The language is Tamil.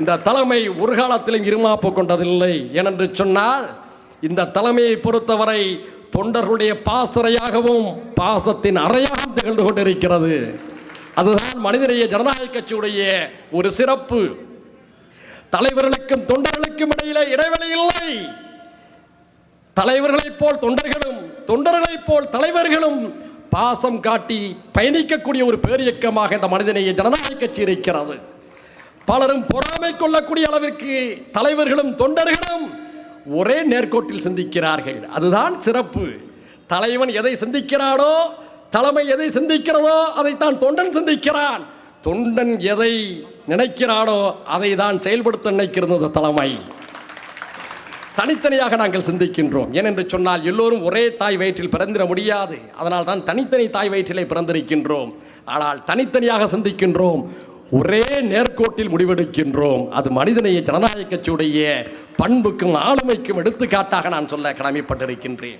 இந்த தலைமை ஒரு காலத்திலும் இருமாப்பு கொண்டதில்லை. ஏனென்று சொன்னால் இந்த தலைமையை பொறுத்தவரை தொண்டர்களுடைய பாசறையாகவும் பாசத்தின் அறையாகவும் திகழ்ந்து கொண்டிருக்கிறது. அதுதான் மனிதநேய ஜனநாயக கட்சியுடைய ஒரு சிறப்பு. தலைவர்களுக்கும் தொண்டர்களுக்கும் இடையிலே இடைவெளி இல்லை. தலைவர்களைப் போல் தொண்டர்களும் தொண்டர்களைப் போல் தலைவர்களும் பாசம் காட்டி பயணிக்கக்கூடிய ஒரு பேரியக்கமாக இந்த மனிதநேய ஜனநாயக கட்சி இருக்கிறது. பலரும் பொறாமை கொள்ளக்கூடிய அளவிற்கு தலைவர்களும் தொண்டர்களும் ஒரே நேர்கோட்டில் சிந்திக்கிறார்கள். அதுதான் சிறப்பு. தலைவன் எதை சிந்திக்கிறானோ தலைமை எதை சிந்திக்கிறதோ அதைத்தான் தொண்டன் சிந்திக்கிறான். தொண்டன் எதை நினைக்கிறானோ அதை தான் செயல்படுத்த நினைக்கிறது தலைமை. தனித்தனியாக நாங்கள் சிந்திக்கின்றோம். ஏனென்று சொன்னால் எல்லோரும் ஒரே தாய் வயிற்றில் பிறந்திட முடியாது. அதனால் தான் தனித்தனி தாய் வயிற்றிலே பிறந்திருக்கின்றோம். ஆனால் தனித்தனியாக சிந்திக்கின்றோம். ஒரே நேர்கோட்டில் முடிவெடுக்கின்றோம். அது மனிதநேய ஜனநாயக கட்சியுடைய பண்புக்கும் ஆளுமைக்கும் எடுத்துக்காட்டாக நான் சொல்ல கடமைப்பட்டிருக்கின்றேன்.